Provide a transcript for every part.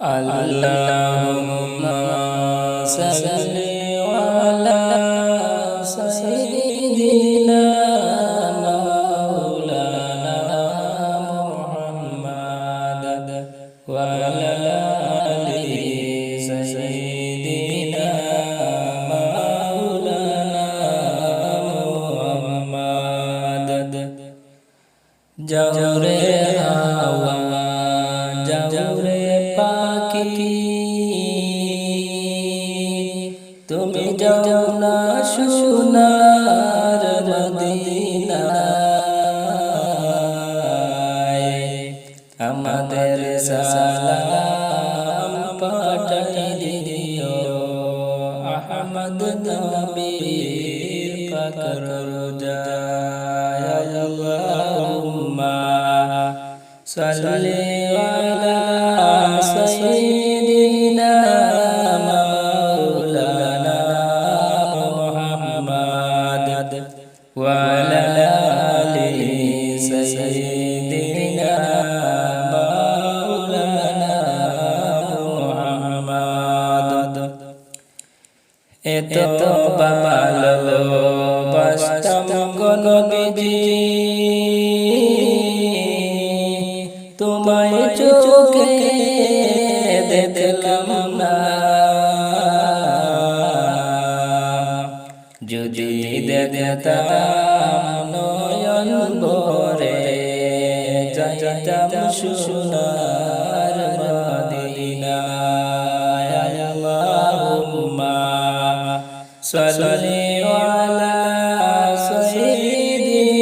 اللهم صل على سيدنا مولانا محمد وعلى آل سيدنا مولانا محمد جوري هوا পাখি। তুমি যাও না সোনার মদিনায় আমাদের সালাম পাঠাই দিও। আহমদ নবীর পাকর যায় আল্লাহুম্মা সাল্লি এত ভালো বাস্তব গণবিধি তোমায় চোখে দেখলাম না যদি দেখতাম নয়ন ভরে যাইতাম সোনার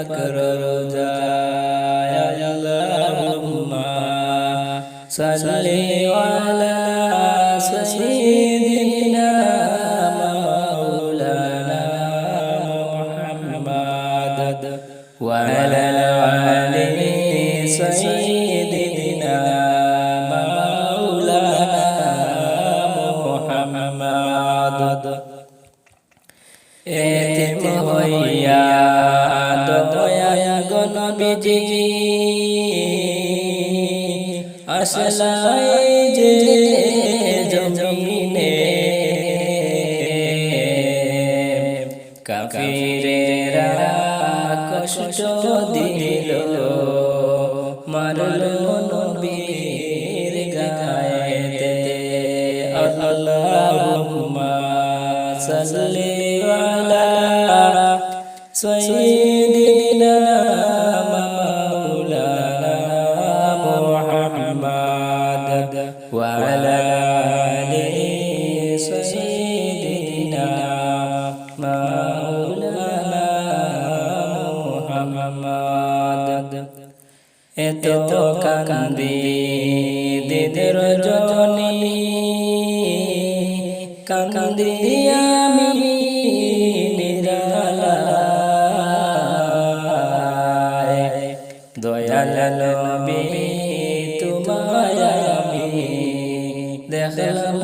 পাকর যায় আল্লাহুম্মা সাল্লি দয়া গণবিজি আসলাই যে জমিনে কাফিরেরা কষ্ট দিল, মারল নবীর গায়েতে। আল্লাহুম্মা সাল্লি আলা সাইয়্যিদিনা এত কান্দি দিদের জনী কান্দি আমি দয়াল তোমায় আমি দেখলাম।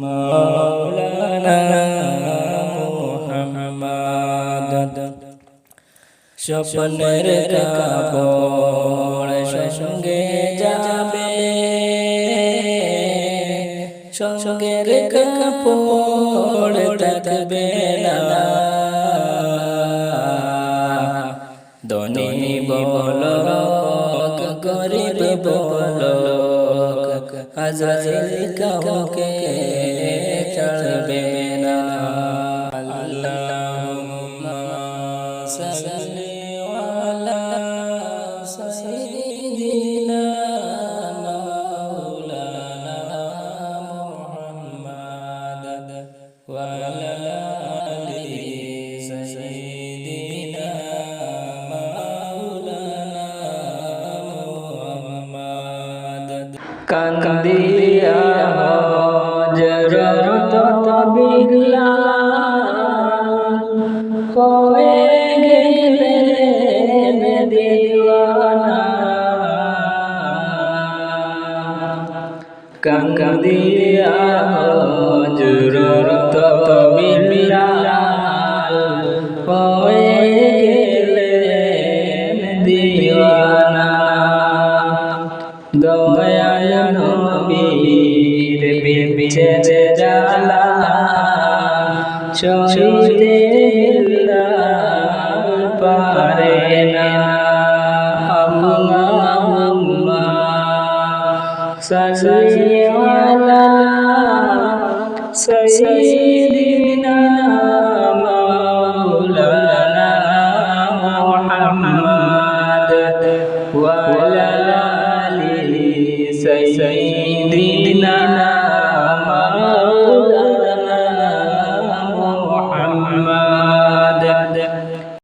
মৌলানা মোহাম্মদ। স্বপ্নের কাপড় সঙ্গে যাবে সঙ্গের কাপড় থাকবে না। ধনী বল গরিব বল আজরাইল কাউকে চলবে কান্দিয়া বিছে জালা সইতে পারে না সাল্লি আলা সাইয়্যিদিনা মাওলানা মুহাম্মাদ ওয়া আলা সাইয়্যিদিনা